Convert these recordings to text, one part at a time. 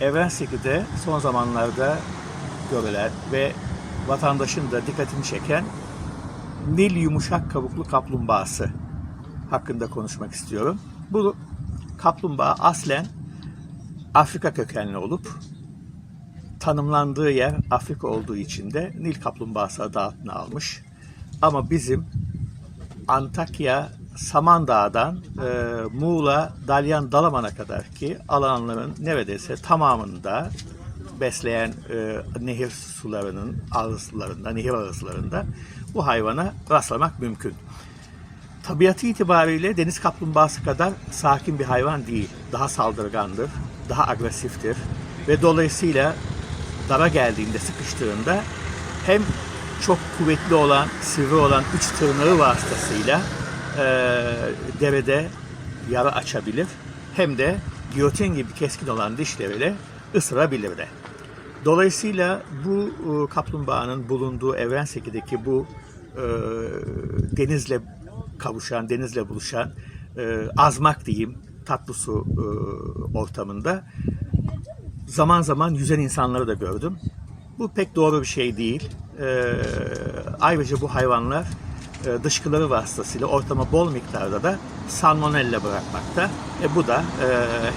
Evrenseki'de son zamanlarda görülen ve vatandaşın da dikkatini çeken Nil yumuşak kabuklu kaplumbağası hakkında konuşmak istiyorum. Bu kaplumbağa aslen Afrika kökenli olup tanımlandığı yer Afrika olduğu için de Nil kaplumbağası adı altına almış. Ama bizim Antakya Samandağ'dan e, Muğla Dalyan Dalaman'a kadar ki alanların neredeyse tamamında besleyen e, nehir sularının ağızlarında, nehir ağızlarında bu hayvana rastlamak mümkün. Tabiatı itibariyle deniz kaplumbağası kadar sakin bir hayvan değil. Daha saldırgandır, daha agresiftir ve dolayısıyla dara geldiğinde, sıkıştığında hem çok kuvvetli olan, sivri olan üç tırnağı vasıtasıyla e, derede yara açabilir. Hem de giyotin gibi keskin olan dişleriyle ısırabilir de. Dolayısıyla bu e, kaplumbağanın bulunduğu Evrenseki'deki bu e, denizle kavuşan, denizle buluşan e, azmak diyeyim tatlı su e, ortamında zaman zaman yüzen insanları da gördüm. Bu pek doğru bir şey değil. Ee, ayrıca bu hayvanlar e, dışkıları vasıtasıyla ortama bol miktarda da salmonella bırakmakta. E, bu da e,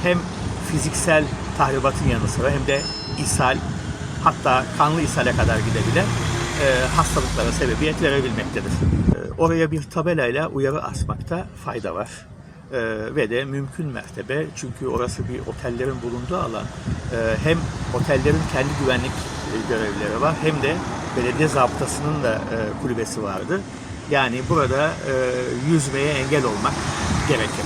hem fiziksel tahribatın yanı sıra hem de ishal hatta kanlı ishale kadar gidebilen e, hastalıklara sebebiyet verebilmektedir. E, oraya bir tabelayla uyarı asmakta fayda var. Ee, ve de mümkün mertebe çünkü orası bir otellerin bulunduğu alan Ee, hem otellerin kendi güvenlik e, görevlileri var hem de belediye zabıtasının da e, kulübesi vardı. Yani burada e, yüzmeye engel olmak gerekir.